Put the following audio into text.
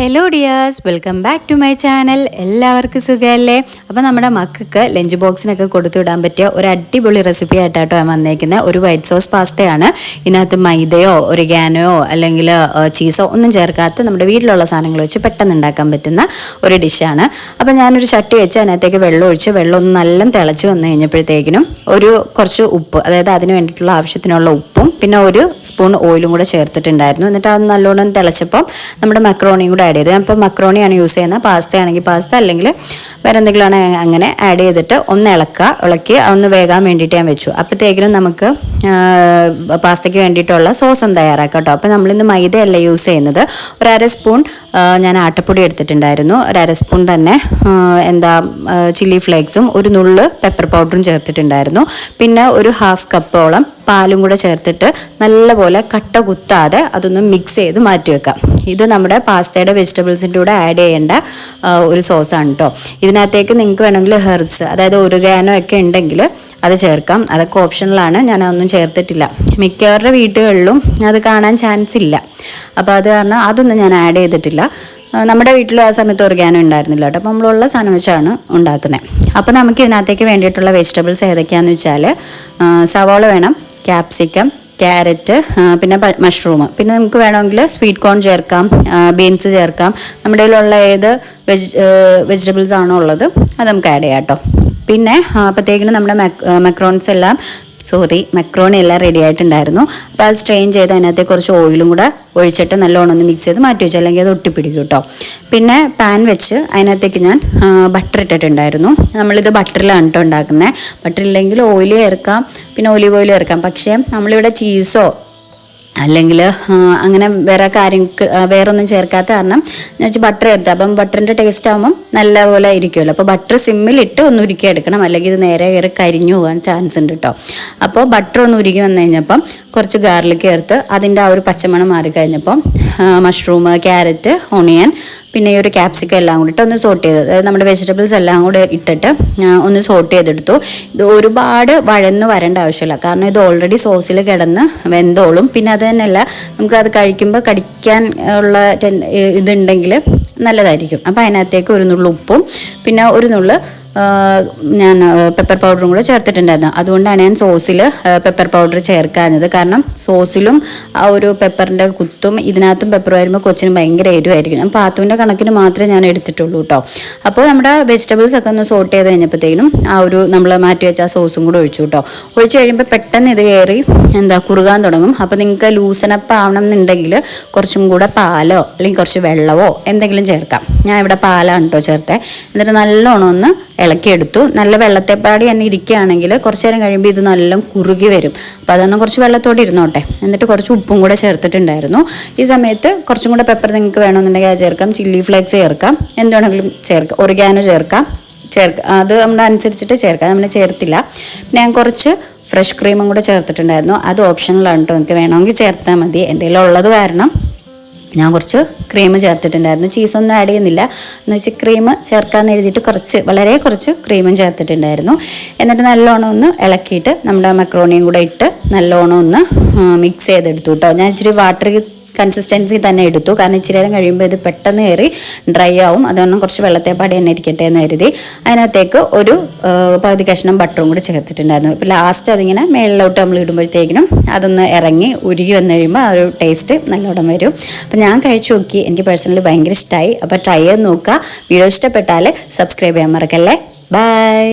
Hello dears welcome back to my channel എല്ലാവർക്കും സുഖമല്ലേ? അപ്പോൾ നമ്മുടെ മക്കൾക്ക് ലഞ്ച് ബോക്സിനൊക്കെ കൊടുത്തു വിടാൻ പറ്റിയ ഒരു അടിപൊളി റെസിപ്പി ആയിട്ടാട്ടോ ഞാൻ വന്നേക്കുന്നത് ഒരു വൈറ്റ് സോസ് പാസ്തയാണ് ഇതിനകത്ത് മൈദയോ ഒറിഗാനോ അല്ലെങ്കിൽ ചീസോ ഒന്നും ചേർക്കാത്ത നമ്മുടെ വീട്ടിലുള്ള സാധനങ്ങൾ വെച്ച് പെട്ടെന്ന് ഉണ്ടാക്കാൻ പറ്റുന്ന ഒരു ഡിഷാണ് അപ്പോൾ ഞാനൊരു ചട്ടി വെച്ച് അതിനകത്തേക്ക് വെള്ളം ഒഴിച്ച് വെള്ളം ഒന്ന് നല്ല തിളച്ച് വന്നു കഴിഞ്ഞപ്പോഴത്തേക്കിനും ഒരു കുറച്ച് ഉപ്പ് അതായത് അതിന് വേണ്ടിയിട്ടുള്ള ആവശ്യത്തിനുള്ള ഉപ്പും പിന്നെ ഒരു സ്പൂൺ ഓയിലും കൂടെ ചേർത്തിട്ടുണ്ടായിരുന്നു. എന്നിട്ട് അത് നല്ലോണം തിളച്ചപ്പോൾ നമ്മുടെ മക്രോണിയും കൂടെ ആഡ് ചെയ്തു ഞാൻ ഇപ്പോൾ മക്രോണിയാണ് യൂസ് ചെയ്യുന്നത്. പാസ്ത ആണെങ്കിൽ പാസ്ത അല്ലെങ്കിൽ വേറെ എന്തെങ്കിലും അങ്ങനെ ആഡ് ചെയ്തിട്ട് ഒന്ന് ഇളക്കുക ഇളക്കി ഒന്ന് വേകാൻ വേണ്ടിയിട്ട് ഞാൻ വെച്ചു. അപ്പോഴത്തേക്കിനും നമുക്ക് പാസ്തയ്ക്ക് വേണ്ടിയിട്ടുള്ള സോസ് തയ്യാറാക്കാം കേട്ടോ അപ്പോൾ നമ്മളിന്ന് മൈദയല്ല യൂസ് ചെയ്യുന്നത്. ഒരു അര സ്പൂൺ ഞാൻ ആട്ടപ്പൊടി എടുത്തിട്ടുണ്ടായിരുന്നു. ഒരു അര സ്പൂൺ തന്നെ എന്താ ചില്ലി ഫ്ലേക്സും ഒരു നുള്ള് പെപ്പർ പൗഡറും ചേർത്തിട്ടുണ്ടായിരുന്നു. പിന്നെ ഒരു ഹാഫ് കപ്പോളം പാലും കൂടെ ചേർത്തിട്ട് നല്ലപോലെ കട്ട കുത്താതെ അതൊന്ന് മിക്സ് ചെയ്ത് മാറ്റി വെക്കാം. ഇത് നമ്മുടെ പാസ്തയുടെ വെജിറ്റബിൾസിന്റെ കൂടെ ആഡ് ചെയ്യേണ്ട ഒരു സോസാണ് കേട്ടോ ഇതിനകത്തേക്ക് നിങ്ങൾക്ക് വേണമെങ്കിൽ ഹെർബ്സ് അതായത് ഒറുഗാനോ ഒക്കെ ഉണ്ടെങ്കിൽ അത് ചേർക്കാം. അതൊക്കെ ഓപ്ഷനിലാണ് ഞാൻ അതൊന്നും ചേർത്തിട്ടില്ല. മിക്കവരുടെ വീടുകളിലും അത് കാണാൻ ചാൻസ് ഇല്ല. അപ്പോൾ അത് കാരണം അതൊന്നും ഞാൻ ആഡ് ചെയ്തിട്ടില്ല. നമ്മുടെ വീട്ടിലും ആ സമയത്ത് ഓർഗാനോ ഉണ്ടായിരുന്നില്ല കേട്ടോ അപ്പോൾ നമ്മളുള്ള സാധനം വെച്ചാണ് ഉണ്ടാക്കുന്നത്. അപ്പോൾ നമുക്ക് ഇതിനകത്തേക്ക് വേണ്ടിയിട്ടുള്ള വെജിറ്റബിൾസ് ഏതൊക്കെയാണെന്ന് വെച്ചാൽ സവാള വേണം ക്യാപ്സിക്കം ക്യാരറ്റ് പിന്നെ മഷ്റൂം പിന്നെ നമുക്ക് വേണമെങ്കിൽ സ്വീറ്റ് കോൺ ചേർക്കാം ബീൻസ് ചേർക്കാം. നമ്മുടെ കയ്യിലുള്ള ഏത് വെജ് വെജിറ്റബിൾസ് ആണോ ഉള്ളത് അത് നമുക്ക് ആഡ് ചെയ്യാം കേട്ടോ പിന്നെ അപ്പോഴത്തേക്കിന് നമ്മുടെ മെക്രോൺസ് എല്ലാം സോറി മക്രോണി എല്ലാം റെഡി ആയിട്ടുണ്ടായിരുന്നു. അപ്പോൾ അത് സ്ട്രെയിൻ ചെയ്ത് അതിനകത്ത് കുറച്ച് ഓയിലും കൂടെ ഒഴിച്ചിട്ട് നല്ലോണം ഒന്ന് മിക്സ് ചെയ്ത് മാറ്റി വെച്ചു. അല്ലെങ്കിൽ അത് ഒട്ടിപ്പിടിക്കും കേട്ടോ പിന്നെ പാൻ വെച്ച് അതിനകത്തേക്ക് ഞാൻ ബട്ടർ ഇട്ടിട്ടുണ്ടായിരുന്നു. നമ്മളിത് ബട്ടറിലാണ് കേട്ടോ ഉണ്ടാക്കുന്നത് ബട്ടർ ഇല്ലെങ്കിൽ ഓയിൽ ചേർക്കാം പിന്നെ ഒലിവ് ഓയിൽ ചേർക്കാം പക്ഷേ നമ്മളിവിടെ ചീസോ അല്ലെങ്കിൽ അങ്ങനെ വേറെ കാര്യം വേറൊന്നും ചേർക്കാത്ത കാരണം ഞാൻ വെച്ചാൽ ബട്ടർ ചേർത്ത് അപ്പം ബട്ടറിന്റെ ടേസ്റ്റ് ആകുമ്പം നല്ലപോലെ ഇരിക്കുമല്ലോ അപ്പോൾ ബട്ടർ സിമ്മിലിട്ട് ഒന്ന് ഉരുക്കി എടുക്കണം. അല്ലെങ്കിൽ ഇത് നേരെ കയറി കരിഞ്ഞു പോകാൻ ചാൻസ് ഉണ്ട് കേട്ടോ അപ്പോൾ ബട്ടർ ഒന്ന് ഉരുക്കി വന്നു കഴിഞ്ഞപ്പം കുറച്ച് ഗാർലിക് ചേർത്ത് അതിന്റെ ആ ഒരു പച്ചമണം മാറി കഴിഞ്ഞപ്പം മഷ്റൂം ക്യാരറ്റ് ഓണിയൻ പിന്നെ ഈ ഒരു ക്യാപ്സിക്കം എല്ലാം കൂടിയിട്ട് ഒന്ന് സോട്ട് ചെയ്ത് അതായത് നമ്മുടെ വെജിറ്റബിൾസ് എല്ലാം കൂടെ ഇട്ടിട്ട് ഒന്ന് സോട്ട് ചെയ്തെടുത്തു. ഇത് ഒരുപാട് വഴന്ന് വരേണ്ട ആവശ്യമില്ല. കാരണം ഇത് ഓൾറെഡി സോസിൽ കിടന്ന് വെന്തോളും. പിന്നെ അത് തന്നെയല്ല നമുക്കത് കഴിക്കുമ്പോൾ കടിക്കാൻ ഉള്ള ഇതുണ്ടെങ്കിൽ നല്ലതായിരിക്കും. അപ്പോൾ അതിനകത്തേക്ക് ഒരു നുള്ളു ഉപ്പും പിന്നെ ഒരു നുള്ളു ഞാൻ പെപ്പർ പൗഡറും കൂടെ ചേർത്തിട്ടുണ്ടായിരുന്നു. അതുകൊണ്ടാണ് ഞാൻ സോസിൽ പെപ്പർ പൗഡർ ചേർക്കാഞ്ഞത്. കാരണം സോസിലും ആ ഒരു പെപ്പറിന്റെ കുത്തും ഇതിനകത്തും പെപ്പർ വരുമ്പോൾ കൊച്ചിന് ഭയങ്കര എരിവായിരിക്കും. ഞാൻ പാത്തുവിന്റെ കണക്കിന് മാത്രമേ ഞാൻ എടുത്തിട്ടുള്ളൂ കേട്ടോ അപ്പോൾ നമ്മുടെ വെജിറ്റബിൾസ് ഒക്കെ ഒന്ന് സോട്ട് ചെയ്ത് കഴിഞ്ഞപ്പോഴത്തേനും ആ ഒരു നമ്മൾ മാറ്റി വെച്ച ആ സോസും കൂടെ ഒഴിച്ചു കേട്ടോ ഒഴിച്ചു കഴിയുമ്പോൾ പെട്ടെന്ന് ഇത് കയറി എന്താ കുറുകാൻ തുടങ്ങും. അപ്പോൾ നിങ്ങൾക്ക് ലൂസനപ്പ് ആവണം എന്നുണ്ടെങ്കിൽ കുറച്ചും കൂടെ പാലോ അല്ലെങ്കിൽ കുറച്ച് വെള്ളമോ എന്തെങ്കിലും ചേർക്കാം. ഞാൻ ഇവിടെ പാലാണ് കേട്ടോ ചേർത്തേ. എന്നിട്ട് നല്ലോണം ഒന്ന് ഇളക്കിയെടുത്തു. നല്ല വെള്ളത്തെപ്പാടി തന്നെ ഇരിക്കുകയാണെങ്കിൽ കുറച്ച് നേരം കഴിയുമ്പോൾ ഇത് നല്ല കുറുകി വരും. അപ്പോൾ അതൊന്ന് കുറച്ച് വെള്ളത്തോടെ ഇരുന്നോട്ടെ. എന്നിട്ട് കുറച്ച് ഉപ്പും കൂടെ ചേർത്തിട്ടുണ്ടായിരുന്നു. ഈ സമയത്ത് കുറച്ചും കൂടെ പെപ്പർ നിങ്ങൾക്ക് വേണമെന്നുണ്ടെങ്കിൽ അത് ചേർക്കാം. ചില്ലി ഫ്ലേക്സ് ചേർക്കാം. എന്തുവേണമെങ്കിലും ചേർക്കാം ഒറിഗാനോ ചേർക്കാം. ചേർക്കാം അത് നമ്മുടെ അനുസരിച്ചിട്ട് ചേർക്കാം. നമ്മൾ ചേർത്തില്ല. പിന്നെ ഞാൻ കുറച്ച് ഫ്രഷ് ക്രീമും കൂടെ ചേർത്തിട്ടുണ്ടായിരുന്നു. അത് ഓപ്ഷനിലാണ് കേട്ടോ നിങ്ങൾക്ക് വേണമെങ്കിൽ ചേർത്താൽ മതി. എന്റെ ഉള്ളത് കാരണം. ഞാൻ കുറച്ച് ക്രീം ചേർത്തിട്ടുണ്ടായിരുന്നു. ചീസൊന്നും ആഡ് ചെയ്യുന്നില്ല. എന്ന് വെച്ചാൽ ക്രീം ചേർക്കാമെന്ന് എഴുതിയിട്ട് കുറച്ച് വളരെ കുറച്ച് ക്രീമും ചേർത്തിട്ടുണ്ടായിരുന്നു. എന്നിട്ട് നല്ലോണം ഒന്ന് ഇളക്കിയിട്ട് നമ്മുടെ മക്രോണിയും കൂടെ ഇട്ട് നല്ലോണം ഒന്ന് മിക്സ് ചെയ്തെടുത്തു കേട്ടോ ഞാൻ ഇച്ചിരി വാട്ടർ കൺസിസ്റ്റൻസി തന്നെ എടുത്തു. കാരണം ഇച്ചിരി നേരം കഴിയുമ്പോൾ ഇത് പെട്ടെന്ന് കയറി ഡ്രൈ ആവും. അതുകൊണ്ട് കുറച്ച് വെള്ളത്തെപ്പാടി തന്നെ ഇരിക്കട്ടെ എന്ന് കരുതി. അതിനകത്തേക്ക് ഒരു പകുതി കഷ്ണം ബട്ടറും കൂടി ചേർത്തിട്ടുണ്ടായിരുന്നു. ഇപ്പോൾ ലാസ്റ്റ് അതിങ്ങനെ മേളിലോട്ട് നമ്മൾ ഇടുമ്പോഴത്തേക്കിനും അതൊന്ന് ഇറങ്ങി ഉരുകി വന്നു കഴിയുമ്പോൾ ആ ഒരു ടേസ്റ്റ് നല്ലോണം വരും. അപ്പോൾ ഞാൻ കഴിച്ചു നോക്കി. എനിക്ക് പേഴ്സണലി ഭയങ്കര ഇഷ്ടമായി അപ്പോൾ ട്രൈ ചെയ്ത് നോക്കുക. വീഡിയോ ഇഷ്ടപ്പെട്ടാൽ സബ്സ്ക്രൈബ് ചെയ്യാൻ മറക്കല്ലേ. ബൈ